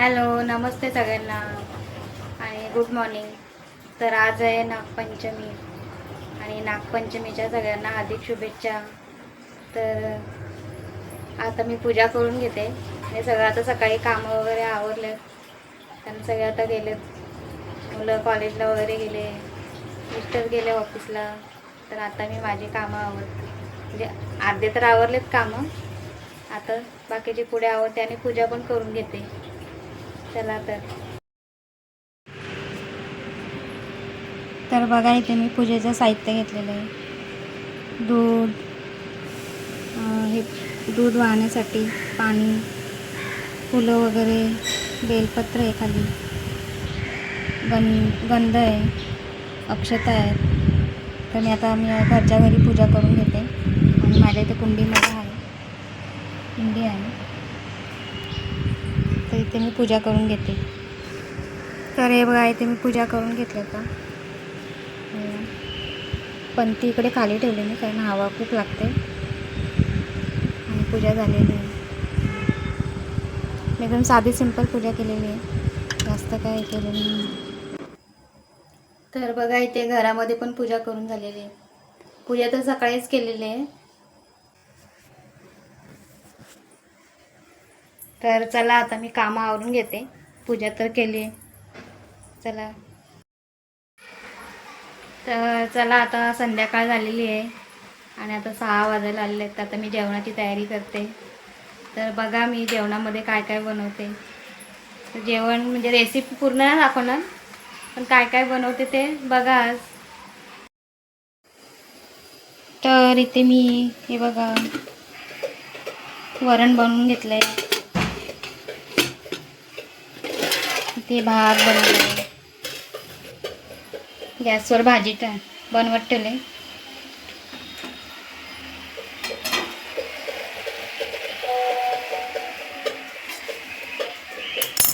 Hello नमस्ते सगळ्यांना. आणि good morning. तर आज आहे नागपंचमी आणि नागपंचमीच्या सगळ्यांना हार्दिक शुभेच्छा. तर आता मी पूजा करून घेते. हे सगळं आता सकाळी कामं वगैरे आवरले कारण सगळे आता गेलेत. मुलं कॉलेजला वगैरे गेले. मिस्टर गेले ऑफिसला तर आता मी माझी कामं आवर म्हणजे अर्धे तर आवरलेत कामं. आता बाकीचे पुढे आवडते आणि पूजा पण करून घेते. चला तर. तर बघा इथे मी पूजेचं साहित्य घेतलेलं आहे. दूध हे दूध वाहण्यासाठी पाणी फुलं वगैरे बेलपत्र आहे खाली. गं गंध आहे अक्षता आहेत. तर मी आता मी घरच्या घरी पूजा करून घेते. आणि माझ्या इथे कुंडीमध्ये आहे. कुंडी आहे. तर इथे मी पूजा करून घेते. तर हे बघा इथे मी पूजा करून घेतलं का? ती इकडे खाली ठेवली मी कारण हवा खूप लागते. आणि पूजा झालेली आहे. मी एकदम साधी सिंपल पूजा केलेली आहे. जास्त काय केलं नाही. तर बघा इथे घरामध्ये पण पूजा करून झालेली आहे. पूजा तर सकाळीच केलेली आहे. तर चला आता मी कामं आवरून घेते. पूजा तर केली चला. तर चला आता संध्याकाळ झालेली आहे. आणि आता सहा वाजायला आलेले आहेत आता मी जेवणाची तयारी करते. तर बघा मी जेवणामध्ये काय काय बनवते. तर जेवण म्हणजे रेसिपी पूर्ण नाही दाखवणार पण काय काय बनवते ते बघा आज. तर इथे मी हे बघा वरण बनवून घेतलं आहे इथे भात बनवले. गॅसवर भाजी टा बनवत ठेवले.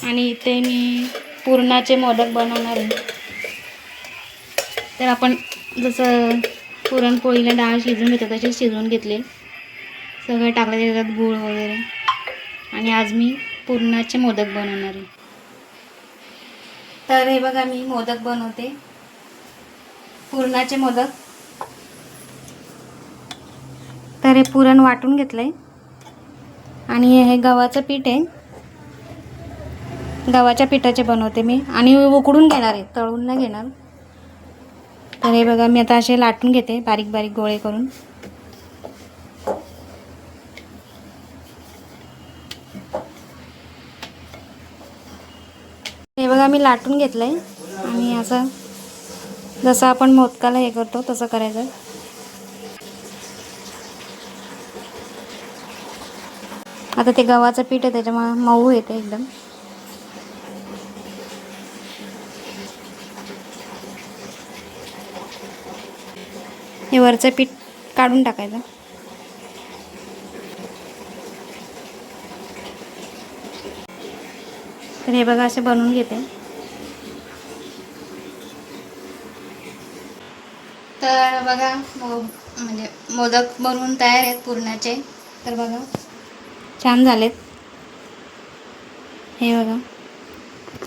आणि इथे मी पुरणाचे मोदक बनवणार आहे. तर आपण जसं पुरणपोळीला डाळ शिजवून घेतो तसेच शिजवून घेतले. सगळं टाकलं त्याच्यात गूळ वगैरे. आणि आज मी पुरणाचे मोदक बनवणार आहे. तर हे बघा मी मोदक बनवते. पुरणाचे मोदक. तर हे पुरण वाटून घेतलंय. आणि हे गव्हाचं पीठ आहे. गव्हाच्या पिठाचे बनवते मी. आणि उकडून घेणार आहे तळून नाही घेणार. तर हे बघा मी आता असे लाटून घेते बारीक बारीक गोळे करून. हे मी लाटून घेतलं आहे आणि असं जसं आपण मोदकाला हे करतो तसं करायचं. आता ते गव्हाचं पीठ आहे त्याच्यामुळे मऊ येते एकदम. हे वरचं पीठ काढून टाकायचं. तर हे बघा असे बनवून घेते. तर बघा. मो म्हणजे मोदक बनवून तयार आहेत पुरणाचे. तर बघा. छान झालेत. हे बघा.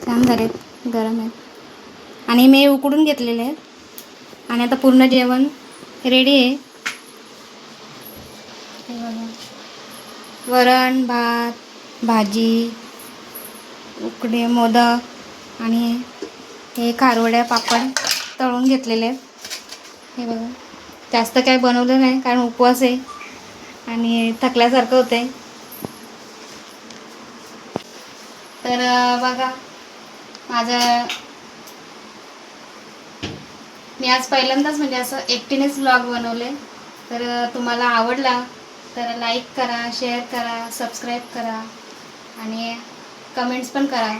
छान झालेत. गरम आहेत. आणि मी उकडून घेतलेले आहेत. आणि आता पूर्ण जेवण रेडी आहे. हे बघा. वरण भात भाजी उकडे मोदक आणि हे खारवड्या पापड तळून घेतलेले आहेत. हे बघा. जास्त काय बनवलं नाही कारण उपवास आहे. आणि थकल्यासारखं होतं तर बघा. माझं मी आज पहिल्यांदाच म्हणजे असं एकटीनेच ब्लॉग बनवले. तर तुम्हाला आवडला तर लाईक करा शेअर करा सबस्क्राईब करा. आणि कमेंट्स पण करा.